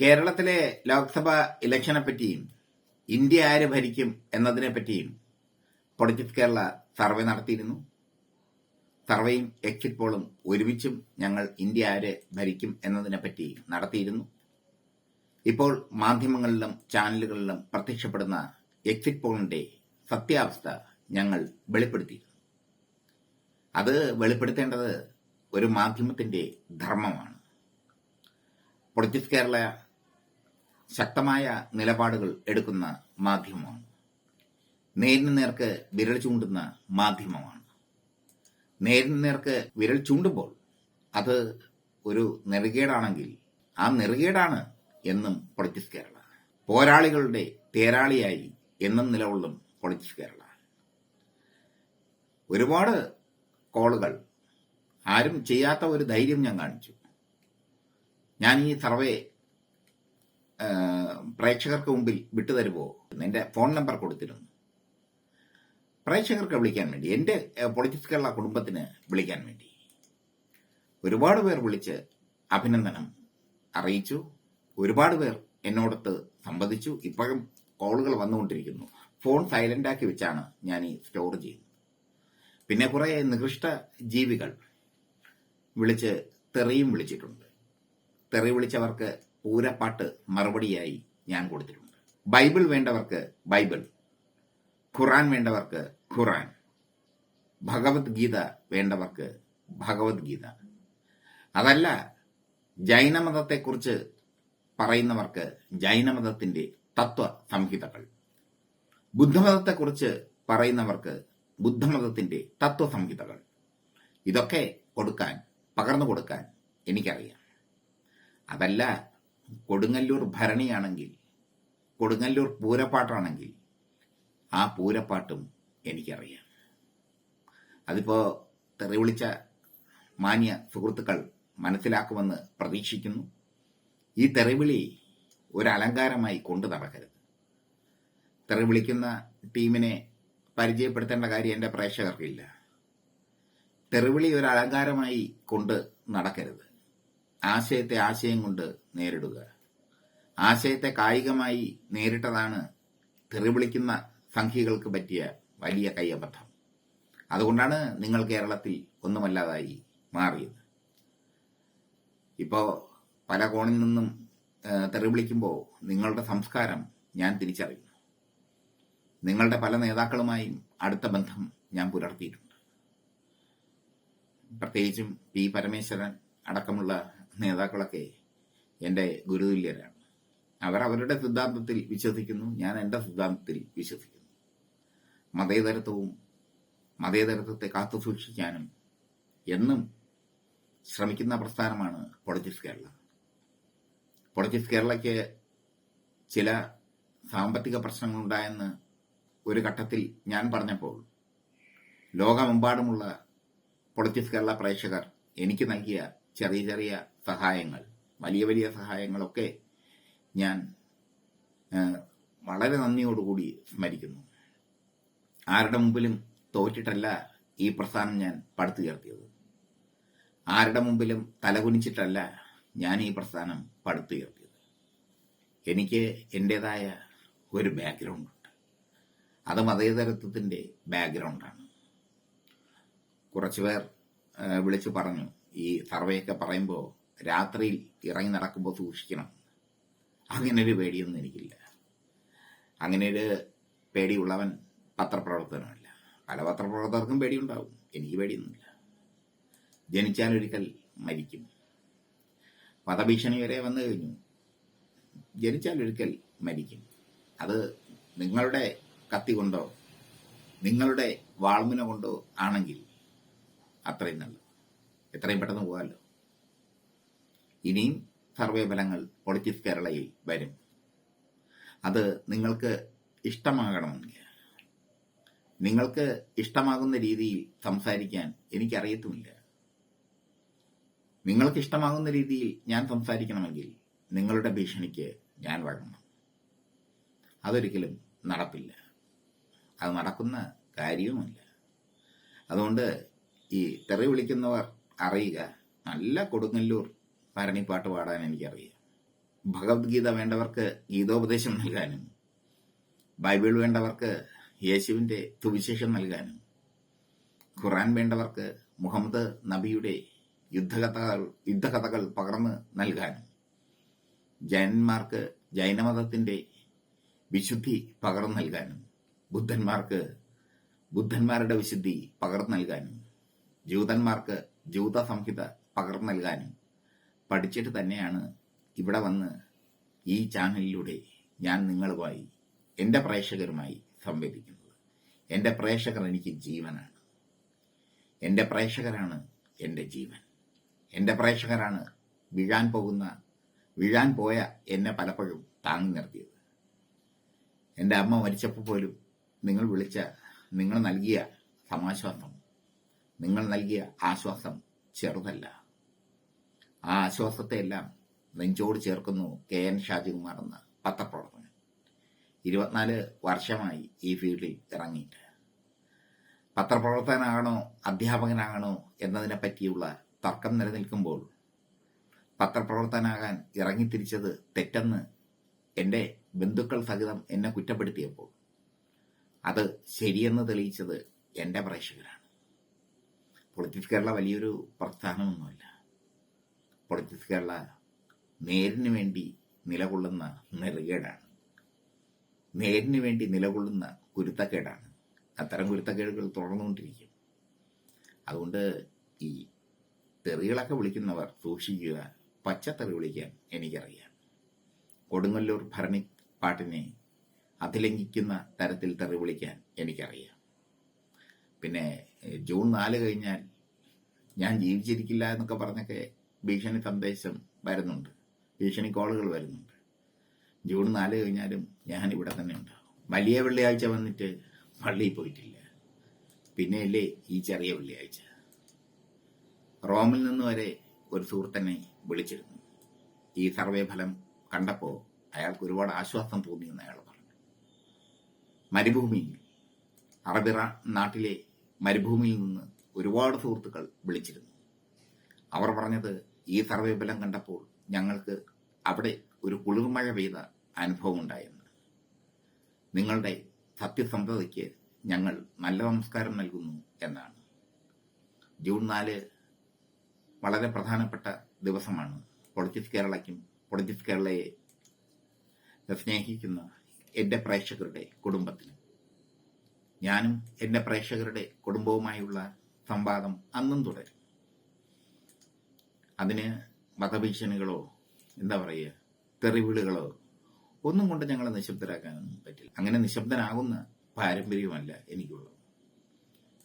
കേരളത്തിലെ ലോക്സഭാ ഇലക്ഷനെ പറ്റിയും ഇന്ത്യ ആര് ഭരിക്കും എന്നതിനെ പറ്റിയും പൊളിറ്റിക്സ് കേരള സർവേ നടത്തിയിരുന്നു. സർവേയും എക്സിറ്റ് പോളും ഒരുമിച്ചും ഞങ്ങൾ ഇന്ത്യ ആര് ഭരിക്കും എന്നതിനെ പറ്റി നടത്തിയിരുന്നു. ഇപ്പോൾ മാധ്യമങ്ങളിലും ചാനലുകളിലും പ്രത്യക്ഷപ്പെടുന്ന എക്സിറ്റ് പോളിന്റെ സത്യാവസ്ഥ ഞങ്ങൾ വെളിപ്പെടുത്തിയിരുന്നു. അത് വെളിപ്പെടുത്തേണ്ടത് ഒരു മാധ്യമത്തിന്റെ ധർമ്മമാണ്. പൊളിറ്റിക്സ് കേരള ശക്തമായ നിലപാടുകൾ എടുക്കുന്ന മാധ്യമമാണ്. നേരിന് നേർക്ക് വിരൽ ചൂണ്ടുന്ന മാധ്യമമാണ്. നേരിന് നേർക്ക് വിരൽ ചൂണ്ടുമ്പോൾ അത് ഒരു നെറുകേടാണെങ്കിൽ ആ നെറുകേടാണ് എന്നും പൊളിറ്റിക്സ് കേരള. പോരാളികളുടെ തേരാളിയായി എന്നും നിലകൊള്ളും പൊളിറ്റിക്സ് കേരള. ഒരുപാട് കോളുകൾ. ആരും ചെയ്യാത്ത ഒരു ധൈര്യം ഞാൻ കാണിച്ചു. ഞാൻ ഈ സർവേ പ്രേക്ഷകർക്ക് മുമ്പിൽ വിട്ടുതരുമോ എന്റെ ഫോൺ നമ്പർ കൊടുത്തിരുന്നു. പ്രേക്ഷകർക്ക് വിളിക്കാൻ വേണ്ടി എന്റെ പൊളിറ്റിക്സ് കേരള കുടുംബത്തിന് വിളിക്കാൻ വേണ്ടി ഒരുപാട് പേർ വിളിച്ച് അഭിനന്ദനം അറിയിച്ചു. ഒരുപാട് പേർ എന്നോടത്ത് സംവദിച്ചു. ഇപ്പോഴും കോളുകൾ വന്നുകൊണ്ടിരിക്കുന്നു. ഫോൺ സൈലന്റ് ആക്കി വെച്ചാണ് ഞാൻ ഈ സ്റ്റോർ ചെയ്യുന്നത്. പിന്നെ കുറെ നികൃഷ്ട ജീവികൾ വിളിച്ച് തെറിയും വിളിച്ചിട്ടുണ്ട്. തെറി വിളിച്ചവർക്ക് പൂരപ്പാട്ട് മറുപടിയായി ഞാൻ കൊടുത്തിട്ടുണ്ട്. ബൈബിൾ വേണ്ടവർക്ക് ബൈബിൾ ഖുറാൻ വേണ്ടവർക്ക് ഖുറാൻ ഭഗവത്ഗീത വേണ്ടവർക്ക് ഭഗവത്ഗീത. അതല്ല ജൈനമതത്തെക്കുറിച്ച് പറയുന്നവർക്ക് ജൈനമതത്തിന്റെ തത്വ സംഹിതകൾ. ബുദ്ധമതത്തെക്കുറിച്ച് പറയുന്നവർക്ക് ബുദ്ധമതത്തിന്റെ തത്വ സംഹിതകൾ. ഇതൊക്കെ കൊടുക്കാൻ പകർന്നു കൊടുക്കാൻ എനിക്കറിയാം. അതല്ല കൊടുങ്ങല്ലൂർ ഭരണിയാണെങ്കിൽ കൊടുങ്ങല്ലൂർ പൂരപ്പാട്ടാണെങ്കിൽ ആ പൂരപ്പാട്ടും എനിക്കറിയാം. അതിപ്പോ തെറി വിളിച്ച മാന്യ സുഹൃത്തുക്കൾ മനസ്സിലാക്കുമെന്ന് പ്രതീക്ഷിക്കുന്നു. ഈ തെറിവിളി ഒരു അലങ്കാരമായി കൊണ്ടു നടക്കരുത്. തെറി വിളിക്കുന്ന ടീമിനെ പരിചയപ്പെടുത്തേണ്ട കാര്യം എന്റെ പ്രേക്ഷകർക്കില്ല. തെറിവിളി ഒരു അലങ്കാരമായി കൊണ്ട് നടക്കരുത്. ആശയത്തെ ആശയം കൊണ്ട് നേരിടുക. ആശയത്തെ കായികമായി നേരിട്ടതാണ് തെറിവിളിക്കുന്ന സംഖ്യകൾക്ക് പറ്റിയ വലിയ കയ്യബദ്ധം അതുകൊണ്ടാണ് നിങ്ങൾ കേരളത്തിൽ ഒന്നുമല്ലാതായി മാറിയത്. ഇപ്പോ പല കോണിൽ നിന്നും തെറിവിളിക്കുമ്പോൾ വിളിക്കുമ്പോൾ നിങ്ങളുടെ സംസ്കാരം ഞാൻ തിരിച്ചറിയുന്നു. നിങ്ങളുടെ പല നേതാക്കളുമായും അടുത്ത ബന്ധം ഞാൻ പുലർത്തിയിട്ടുണ്ട്. പ്രത്യേകിച്ചും പി പരമേശ്വരൻ അടക്കമുള്ള നേതാക്കളൊക്കെ എന്റെ ഗുരുതുല്യരാണ്. അവർ അവരുടെ സിദ്ധാന്തത്തിൽ വിശ്വസിക്കുന്നു ഞാൻ എന്റെ സിദ്ധാന്തത്തിൽ വിശ്വസിക്കുന്നു. മതേതരത്വവും മതേതരത്വത്തെ കാത്തു സൂക്ഷിക്കാനും എന്നും ശ്രമിക്കുന്ന പ്രസ്ഥാനമാണ് പൊളിറ്റിക്സ് കേരള. പൊളിറ്റിക്സ് കേരളയ്ക്ക് ചില സാമ്പത്തിക പ്രശ്നങ്ങളുണ്ടായെന്ന് ഒരു ഘട്ടത്തിൽ ഞാൻ പറഞ്ഞപ്പോൾ ലോകമെമ്പാടുമുള്ള പൊളിറ്റിക്സ് കേരള പ്രേക്ഷകർ എനിക്ക് നൽകിയ ചെറിയ ചെറിയ സഹായങ്ങൾ വലിയ വലിയ സഹായങ്ങളൊക്കെ ഞാൻ വളരെ നന്ദിയോടുകൂടി സ്മരിക്കുന്നു. ആരുടെ മുമ്പിലും തോറ്റിട്ടല്ല ഈ പ്രസ്ഥാനം ഞാൻ പടുത്തുയർത്തിയത് ആരുടെ മുമ്പിലും തലകുനിച്ചിട്ടല്ല ഞാൻ ഈ പ്രസ്ഥാനം പടുത്തുയർത്തിയത് എനിക്ക് എന്റെതായ ഒരു ബാക്ക്ഗ്രൗണ്ട് ഉണ്ട്. അത് മതേതരത്വത്തിന്റെ ബാക്ക്ഗ്രൗണ്ടാണ് കുറച്ചുപേർ വിളിച്ചു പറഞ്ഞു ഈ സർവേയൊക്കെ പറയുമ്പോൾ രാത്രിയിൽ ഇറങ്ങി നടക്കുമ്പോൾ സൂക്ഷിക്കണം. അങ്ങനെ ഒരു പേടിയൊന്നും എനിക്കില്ല. അങ്ങനെ ഒരു പേടിയുള്ളവൻ പത്രപ്രവർത്തനമല്ല പല പത്രപ്രവർത്തകർക്കും പേടിയുണ്ടാവും. എനിക്ക് പേടിയൊന്നുമില്ല. ജനിച്ചാൽ ഒരിക്കൽ മരിക്കും. വധഭീഷണി വരെ വന്നു കഴിഞ്ഞു. ജനിച്ചാൽ ഒരിക്കൽ മരിക്കും. അത് നിങ്ങളുടെ കത്തി കൊണ്ടോ നിങ്ങളുടെ വാൾമിന കൊണ്ടോ ആണെങ്കിൽ അത്രയും നല്ലത്. എത്രയും പെട്ടെന്ന് പോകാമല്ലോ. ഇനിയും സർവേ ഫലങ്ങൾ പൊളിറ്റിക്സ് കേരളയിൽ വരും. അത് നിങ്ങൾക്ക് ഇഷ്ടമാകണമെന്നില്ല നിങ്ങൾക്ക് ഇഷ്ടമാകുന്ന രീതിയിൽ സംസാരിക്കാൻ എനിക്കറിയത്തുമില്ല. നിങ്ങൾക്ക് ഇഷ്ടമാകുന്ന രീതിയിൽ ഞാൻ സംസാരിക്കണമെങ്കിൽ നിങ്ങളുടെ ഭീഷണിക്ക് ഞാൻ വഴങ്ങണം. അതൊരിക്കലും നടപ്പില്ല. അത് നടക്കുന്ന കാര്യവുമല്ല. അതുകൊണ്ട് ഈ തെറി വിളിക്കുന്നവർ അറിയുക. നല്ല കൊടുങ്ങല്ലൂർ ഭരണിപ്പാട്ട് പാടാൻ എനിക്കറിയാം. ഭഗവത്ഗീത വേണ്ടവർക്ക് ഗീതോപദേശം നൽകാനും ബൈബിൾ വേണ്ടവർക്ക് യേശുവിന്റെ തുവിശേഷം നൽകാനും ഖുറാൻ വേണ്ടവർക്ക് മുഹമ്മദ് നബിയുടെ യുദ്ധകഥകൾ യുദ്ധകഥകൾ പകർന്ന് നൽകാനും ജൈനന്മാർക്ക് ജൈനമതത്തിന്റെ വിശുദ്ധി പകർന്നു നൽകാനും ബുദ്ധന്മാർക്ക് ബുദ്ധന്മാരുടെ വിശുദ്ധി പകർന്നു നൽകാനും ജൂതന്മാർക്ക് ജൂത സംഹിത പകർന്നു നൽകാനും പഠിച്ചിട്ട് തന്നെയാണ് ഇവിടെ വന്ന് ഈ ചാനലിലൂടെ ഞാൻ നിങ്ങളുമായി എന്റെ പ്രേക്ഷകരുമായി സംവദിക്കുന്നത്. എന്റെ പ്രേക്ഷകർ എനിക്ക് ജീവനാണ്. എന്റെ പ്രേക്ഷകരാണ് എന്റെ ജീവൻ. എന്റെ പ്രേക്ഷകരാണ് വീഴാൻ പോകുന്ന വീഴാൻ പോയ എന്നെ പലപ്പോഴും താങ്ങി നിർത്തിയത്. എന്റെ അമ്മ മരിച്ചപ്പോൾ പോലും നിങ്ങൾ വിളിച്ച നിങ്ങൾ നൽകിയ സമാശ്വാസം നിങ്ങൾ നൽകിയ ആശ്വാസം ചെറുതല്ല. ആ ആശ്വാസത്തെ എല്ലാം നെഞ്ചോട് ചേർക്കുന്നു കെ എൻ ഷാജികുമാർ എന്ന പത്രപ്രവർത്തകൻ. ഇരുപത്തിനാല് വർഷമായി ഈ ഫീൽഡിൽ ഇറങ്ങിയിട്ട്. പത്രപ്രവർത്തകനാകണോ അധ്യാപകനാകണോ എന്നതിനെ പറ്റിയുള്ള തർക്കം നിലനിൽക്കുമ്പോൾ പത്രപ്രവർത്തകനാകാൻ ഇറങ്ങിത്തിരിച്ചത് തെറ്റെന്ന് എന്റെ ബന്ധുക്കൾ സഹിതം എന്നെ കുറ്റപ്പെടുത്തിയപ്പോൾ അത് ശരിയെന്ന് തെളിയിച്ചത് എന്റെ പ്രേക്ഷകരാണ്. പൊളിറ്റിക്സ് കേരള വലിയൊരു പ്രസ്ഥാനമൊന്നുമല്ല. പൊളിറ്റിക്സ് കേരള നേരിന് വേണ്ടി നിലകൊള്ളുന്ന നെറുകേടാണ്. നേരിന് വേണ്ടി നിലകൊള്ളുന്ന കുരുത്തക്കേടാണ്. അത്തരം കുരുത്തക്കേടുകൾ തുടർന്നുകൊണ്ടിരിക്കും. അതുകൊണ്ട് ഈ തെറികളൊക്കെ വിളിക്കുന്നവർ സൂക്ഷിക്കുക പച്ചത്തെറി വിളിക്കാൻ എനിക്കറിയാം. കൊടുങ്ങല്ലൂർ ഭരണി പാട്ടിനെ അതിലംഘിക്കുന്ന തരത്തിൽ തെറി വിളിക്കാൻ എനിക്കറിയാം. പിന്നെ ജൂൺ നാല് കഴിഞ്ഞാൽ ഞാൻ ജീവിച്ചിരിക്കില്ല എന്നൊക്കെ പറഞ്ഞൊക്കെ ഭീഷണി സന്ദേശം വരുന്നുണ്ട്. ഭീഷണി കോളുകൾ വരുന്നുണ്ട്. ജൂൺ നാല് കഴിഞ്ഞാലും ഞാൻ ഇവിടെ തന്നെ ഉണ്ടാവും. വലിയ വെള്ളിയാഴ്ച വന്നിട്ട് പള്ളിയിൽ പോയിട്ടില്ല. പിന്നെയല്ലേ ഈ ചെറിയ വെള്ളിയാഴ്ച. റോമിൽ നിന്ന് വരെ ഒരു സുഹൃത്തനെ വിളിച്ചിരുന്നു. ഈ സർവേ ഫലം കണ്ടപ്പോൾ അയാൾക്ക് ഒരുപാട് ആശ്വാസം തോന്നിയെന്ന് അയാൾ പറഞ്ഞു. മരുഭൂമിയിൽ അറബിറ നാട്ടിലെ മരുഭൂമിയിൽ നിന്ന് ഒരുപാട് സുഹൃത്തുക്കൾ വിളിച്ചിരുന്നു. അവർ പറഞ്ഞത് ഈ സർവേ ഫലം കണ്ടപ്പോൾ ഞങ്ങൾക്ക് അവിടെ ഒരു കുളിർമഴ പെയ്ത അനുഭവം ഉണ്ടായിരുന്നു. നിങ്ങളുടെ സത്യസന്ധതയ്ക്ക് ഞങ്ങൾ നല്ല നമസ്കാരം നൽകുന്നു എന്നാണ്. ജൂൺ നാല് വളരെ പ്രധാനപ്പെട്ട ദിവസമാണ്. പൊളിറ്റിക്സ് കേരളയ്ക്കും പൊളിറ്റിക്സ് കേരളയെ സ്നേഹിക്കുന്ന എന്റെ പ്രേക്ഷകരുടെ കുടുംബത്തിനും. ഞാനും എന്റെ പ്രേക്ഷകരുടെ കുടുംബവുമായുള്ള സംവാദം അന്നും തുടരും. അതിന് വധഭീഷണികളോ എന്താ പറയുക തെറിവിളികളോ ഒന്നും കൊണ്ട് ഞങ്ങളെ നിശബ്ദരാക്കാനൊന്നും പറ്റില്ല. അങ്ങനെ നിശബ്ദനാകുന്ന പാരമ്പര്യമല്ല എനിക്കുള്ളത്.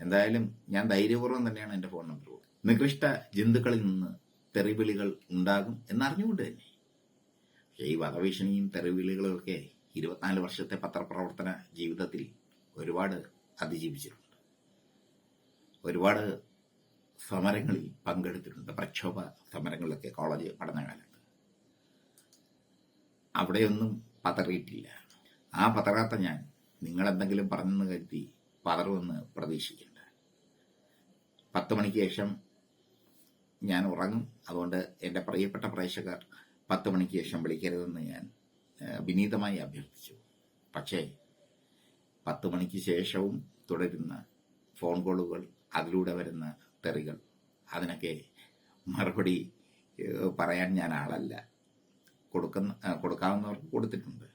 എന്തായാലും ഞാൻ ധൈര്യപൂർവം തന്നെയാണ് എന്റെ ഫോൺ നമ്പർ നികൃഷ്ട ജന്തുക്കളിൽ നിന്ന് തെറിവിളികൾ ഉണ്ടാകും എന്നറിഞ്ഞുകൊണ്ട് തന്നെ. പക്ഷേ ഈ വധഭീഷണിയും തെറിവിളികളും ഒക്കെ ഇരുപത്തിനാല് വർഷത്തെ പത്രപ്രവർത്തന ജീവിതത്തിൽ ഒരുപാട് അതിജീവിച്ചിട്ടുണ്ട്. ഒരുപാട് സമരങ്ങളിൽ പങ്കെടുത്തിട്ടുണ്ട്. പ്രക്ഷോഭ സമരങ്ങളിലൊക്കെ കോളേജ് പഠനകാലത്ത് അവിടെയൊന്നും പതറിയിട്ടില്ല. ആ പതറാത്ത ഞാൻ നിങ്ങളെന്തെങ്കിലും പറഞ്ഞെന്ന് കരുതി പതറുമെന്ന് പ്രതീക്ഷിക്കേണ്ട. പത്ത് മണിക്ക് ശേഷം ഞാൻ ഉറങ്ങും. അതുകൊണ്ട് എന്റെ പ്രിയപ്പെട്ട പ്രേക്ഷകർ പത്ത് മണിക്ക് ശേഷം വിളിക്കരുതെന്ന് ഞാൻ വിനീതമായി അഭ്യർത്ഥിച്ചു. പക്ഷേ പത്ത് മണിക്ക് ശേഷവും തുടരുന്ന ഫോൺ കോളുകൾ അതിലൂടെ വരുന്ന തെറികൾ. അതിനൊക്കെ മറുപടി പറയാൻ ഞാൻ ആളല്ല. കൊടുക്കുന്ന കൊടുക്കാവുന്നവർക്ക് കൊടുത്തിട്ടുണ്ട്.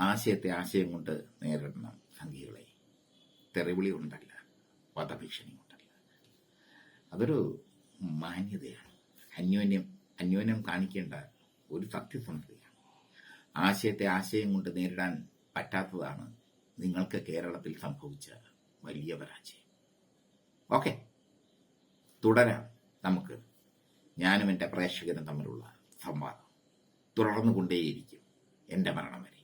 ആശയത്തെ ആശയം കൊണ്ട് നേരിടണം സംഘികളെ. തെറിവിളി കൊണ്ടല്ല വധഭീഷണി കൊണ്ടല്ല. അതൊരു മാന്യതയാണ്. അന്യോന്യം അന്യോന്യം കാണിക്കേണ്ട ഒരു സത്യസന്ധതയാണ്. ആശയത്തെ ആശയം കൊണ്ട് നേരിടാൻ പറ്റാത്തതാണ് നിങ്ങൾക്ക് കേരളത്തിൽ സംഭവിച്ച വലിയ പരാജയം. ഓക്കെ. തുടരാം നമുക്ക്. ഞാനും എന്റെ പ്രേക്ഷകരും തമ്മിലുള്ള സംവാദം. തുടർന്നുകൊണ്ടേയിരിക്കും എന്റെ മരണം വരെ.